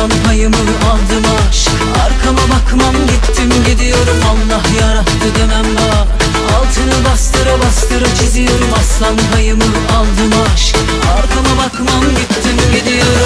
aslan payımı aldım aşk. Arkama bakmam gittim gidiyorum. Allah yarattı demem bak Altını bastıra bastıra çiziyorum. Aslan payımı aldım aşk. Arkama bakmam gittim gidiyorum.